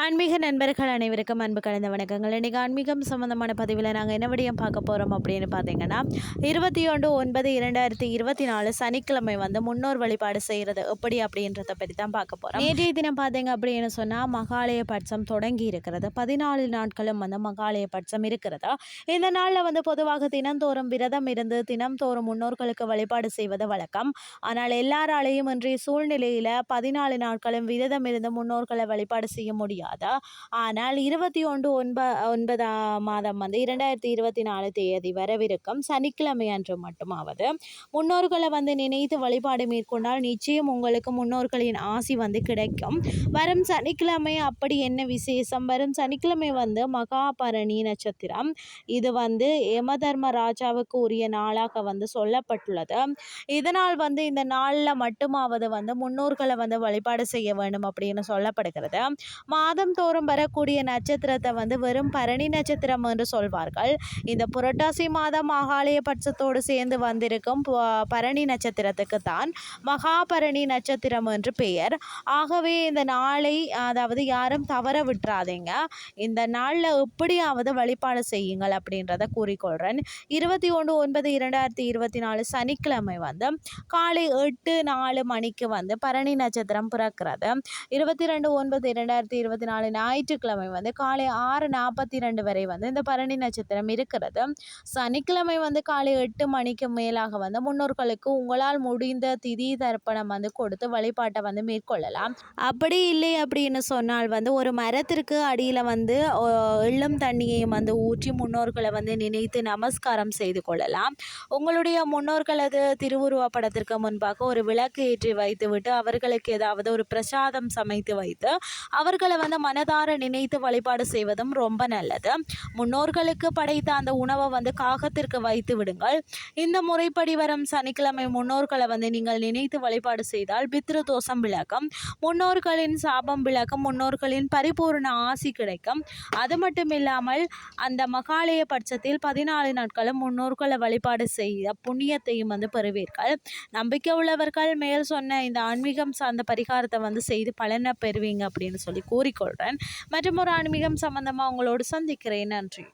ஆன்மீக நண்பர்கள் அனைவருக்கும் அன்பு கலந்த வணக்கங்கள். இன்றைக்கி ஆன்மீகம் சம்மந்தமான பதிவில் நாங்கள் என்ன விடயம் பார்க்க போகிறோம் அப்படின்னு பார்த்தீங்கன்னா இருபத்தி ஒன்று ஒன்பது இரண்டாயிரத்தி இருபத்தி நாலு சனிக்கிழமை வந்து முன்னோர் வழிபாடு செய்கிறது எப்படி அப்படின்றத பற்றி தான் பார்க்க போகிறோம் நேற்றைய தினம் பார்த்தீங்க அப்படின்னு சொன்னால் மகாலய பட்சம் தொடங்கி இருக்கிறது. பதினாலு நாட்களும் வந்து மகாலய பட்சம் இருக்கிறது? இந்த நாளில் வந்து பொதுவாக தினந்தோறும் விரதம் இருந்து தினம்தோறும் முன்னோர்களுக்கு வழிபாடு செய்வது வழக்கம். ஆனால் எல்லாராலையும் இன்றைய சூழ்நிலையில் பதினாலு நாட்களும் விரதம் இருந்து முன்னோர்களை வழிபாடு செய்ய முடியாது. ஆனால் இருபத்தி ஒன்று ஒன்ப ஒன்பதாம் மாதம் வந்து இரண்டாயிரத்தி இருபத்தி நாலு தேதி வரவிருக்கும் சனிக்கிழமை அன்று மட்டுமாவது முன்னோர்களை வந்து நினைத்து வழிபாடு மேற்கொண்டால் நிச்சயம் உங்களுக்கு முன்னோர்களின் ஆசி வந்து கிடைக்கும். வரும் சனிக்கிழமை அப்படி என்ன விசேஷம்? வரும் சனிக்கிழமை வந்து மகாபரணி நட்சத்திரம். இது வந்து யமதர்ம ராஜாவுக்கு உரிய நாளாக வந்து சொல்லப்பட்டுள்ளது. இதனால் வந்து இந்த நாளில் மட்டுமாவது வந்து முன்னோர்களை வந்து வழிபாடு செய்ய வேண்டும் அப்படின்னு சொல்லப்படுகிறது. மா மாதந்தோறும் வரக்கூடிய நட்சத்திரத்தை வந்து வெறும் பரணி நட்சத்திரம் என்று சொல்வார்கள். இந்த புரட்டாசி மாதம் மகாலய பட்சத்தோடு சேர்ந்து வந்திருக்கும் பரணி நட்சத்திரத்துக்கு தான் மகாபரணி நட்சத்திரம் என்று பெயர். ஆகவே இந்த நாளை அதாவது யாரும் தவற விட்டுறாதீங்க இந்த நாளில் எப்படியாவது வழிபாடு செய்யுங்கள் அப்படின்றத கூறிக்கொள்கிறேன் இருபத்தி ஒன்று ஒன்பது இரண்டாயிரத்தி இருபத்தி நாலு சனிக்கிழமை வந்து காலை எட்டு நாலு மணிக்கு வந்து பரணி நட்சத்திரம் பிறக்கிறது. இருபத்தி ரெண்டு ஒன்பது இரண்டாயிரத்தி இருபத்தி நாலு ஞாயிற்றுக்கிழமை வந்து காலை ஆறு நாற்பத்தி ரெண்டு வரை வந்து இந்த பரணி நட்சத்திரம் இருக்கிறது. சனிக்கிழமை வந்து காலை எட்டு மணிக்கு மேலாக வந்து முன்னோர்களுக்கு உங்களால் முடிந்த திதி தர்ப்பணம் வந்து கொடுத்து வழிபாட்டை வந்து மேற்கொள்ளலாம். அப்படி இல்லை அப்படின்னு சொன்னால் வந்து ஒரு மரத்திற்கு அடியில் வந்து ஓ, எள்ளும் தண்ணியையும் வந்து ஊற்றி முன்னோர்களை வந்து நினைத்து நமஸ்காரம் செய்து கொள்ளலாம். உங்களுடைய முன்னோர்களது திருவுருவ படத்திற்கு முன்பாக ஒரு விளக்கு ஏற்றி வைத்துவிட்டு அவர்களுக்கு ஏதாவது ஒரு பிரசாதம் சமைத்து வைத்து அவர்களை அந்த மனதார நினைத்து வழிபாடு செய்வதும் ரொம்ப நல்லது. முன்னோர்களுக்கு படைத்த அந்த உணவை வந்து காகத்திற்கு வைத்து விடுங்கள். இந்த முறைப்படி வரும் சனிக்கிழமை முன்னோர்களை வந்து நீங்கள் நினைத்து வழிபாடு செய்தால் பித்ரு தோஷம் விளக்கம் முன்னோர்களின் சாபம் விளக்கம் முன்னோர்களின் பரிபூர்ண ஆசி கிடைக்கும். அது மட்டும் இல்லாமல் அந்த மகாலய பட்சத்தில் பதினாலு நாட்களும் முன்னோர்களை வழிபாடு செய்த புண்ணியத்தையும் வந்து பெறுவீர்கள். நம்பிக்கை உள்ளவர்கள் மேல் சொன்ன இந்த ஆன்மீகம் சார்ந்த பரிகாரத்தை வந்து செய்து பலனை பெறுவீங்க அப்படின்னு சொல்லி கூறிக்கொள்கிறேன் மற்றும் ஒரு ஆன்மீகம் சம்பந்தமாக உங்களோடு சந்திக்கிறேன். நன்றி.